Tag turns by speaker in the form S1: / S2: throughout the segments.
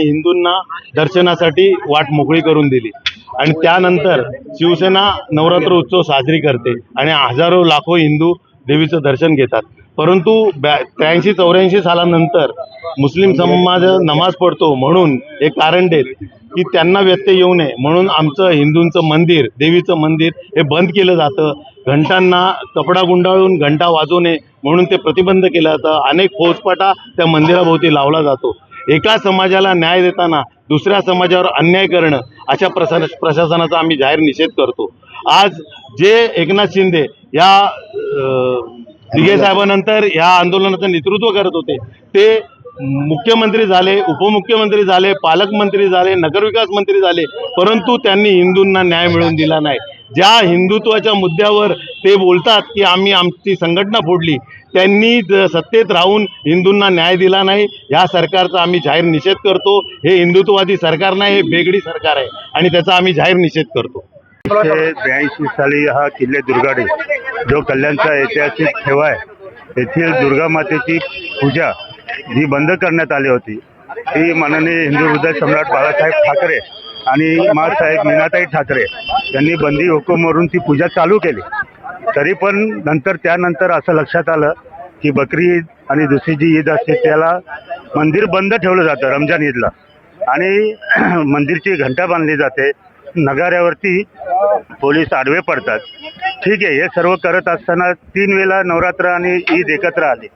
S1: हिंदूंना दर्शनासाठी वाट मोकळी करून दिली. आणि त्यानंतर शिवसेना नवरात्र उत्सव साजरी करते आणि हजारो लाखो हिंदू देवीचं दर्शन घेतात. परंतु ब्या त्र्याऐंशी चौऱ्याऐंशी सालानंतर मुस्लिम समाज नमाज पडतो म्हणून एक कारण देत की त्यांना व्यत्यय येऊ नये. म्हणून आमचं हिंदूंचं मंदिर देवीचं मंदिर हे बंद केलं जातं. घंटांना कपडा गुंडाळून घंटा वाजवू नये म्हणून ते प्रतिबंध केलं जातं. अनेक फौजफाटा त्या मंदिराभोवती लावला जातो. एका समाजाला न्याय देताना दुसऱ्या समाजावर अन्याय करणं अशा प्रशा प्रशासनाचा आम्ही जाहीर निषेध करतो. आज जे एकनाथ शिंदे या दिघे साहेबानंतर या आंदोलनाचं नेतृत्व करत होते ते मुख्यमंत्री झाले उपमुख्यमंत्री झाले पालकमंत्री झाले नगरविकास मंत्री झाले परंतु त्यांनी हिंदूंना न्याय मिळवून दिला नाही. ज्या हिंदुत्वाच्या मुद्द्यावर ते बोलतात की आम्ही आमची संघटना फोडली त्यांनी सत्तेत राहून हिंदूंना न्याय दिला नाही या सरकारचा आम्ही जाहीर निषेध करतो. हे हिंदुत्ववादी सरकार नाही हे बेगडी सरकार आहे आणि त्याचा आम्ही जाहीर निषेध करतो.
S2: ब्याऐंशी साली हा किल्ले दुर्गाडे जो कल्याणचा ऐतिहासिक ठेवा आहे येथील दुर्गा मातेची पूजा ही बंद करण्यात आली होती. ती माननीय हिंदू हृदय सम्राट बाळासाहेब ठाकरे आणि मासाहेब मीनाताई ठाकरे यांनी बंदी हुकूमवरून ती पूजा चालू केली. तरी पण नंतर त्यानंतर असं लक्षात आलं की बकरी ईद आणि दुसरी जी ईद असते त्याला मंदिर बंद ठेवलं जातं रमजान ईदला. आणि मंदिरची घंटा बांधली जाते. नगाऱ्यावरती पोलीस आडवे पडतात. ठीक आहे हे सर्व करत असताना तीन वेळा नवरात्र आणि ईद एकत्र आली.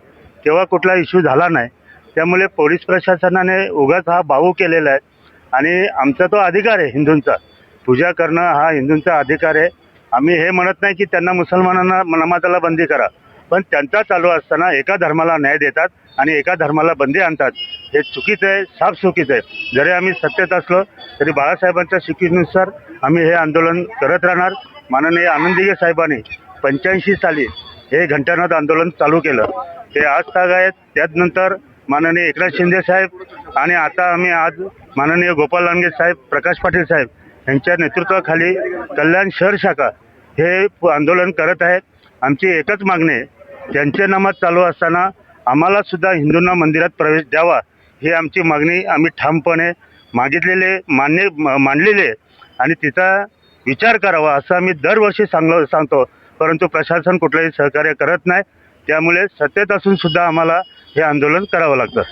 S2: तेव्हा कुठला इश्यू झाला नाही. त्यामुळे पोलीस प्रशासनाने उगाच हा भाऊ केलेला आहे. आणि आमचा तो अधिकार आहे हिंदूंचा. पूजा करणं हा हिंदूंचा अधिकार आहे. आम्ही हे म्हणत नाही की त्यांना मुसलमानांना नमाजाला बंदी करा. पण त्यांचा चालू असताना एका धर्माला न्याय देतात आणि एका धर्माला बंदी आणतात. हे चुकीचं आहे साफ चुकीचं आहे. जरी आम्ही सत्तेत असलो तरी बाळासाहेबांच्या शिकवणीनुसार आम्ही हे आंदोलन करत राहणार. माननीय आनंदीगे साहेबांनी पंच्याऐंशी साली हे घंटानाद आंदोलन चालू केलं. ते आज ताग आहेत. त्यानंतर माननीय एकनाथ शिंदे साहेब आणि आता आम्ही आज माननीय गोपाल लांडगे साहेब प्रकाश पाटील साहेब यांच्या नेतृत्वाखाली कल्याण शहर शाखा हे आंदोलन करत आहेत आमची एकच मागणी आहे त्यांचे नमाज चालू असताना आम्हाला सुद्धा हिंदूंना मंदिरात प्रवेश द्यावा ही आमची मागणी आम्ही ठामपणे मागितलेले मान्य मांडलेले आणि तिचा विचार करावा असं आम्ही दरवर्षी सांगलो सांगतो परंतु प्रशासन कुठलंही सहकार्य करत नाही. त्यामुळे सत्तेत असून सुद्धा आम्हाला हे आंदोलन करावं लागतं.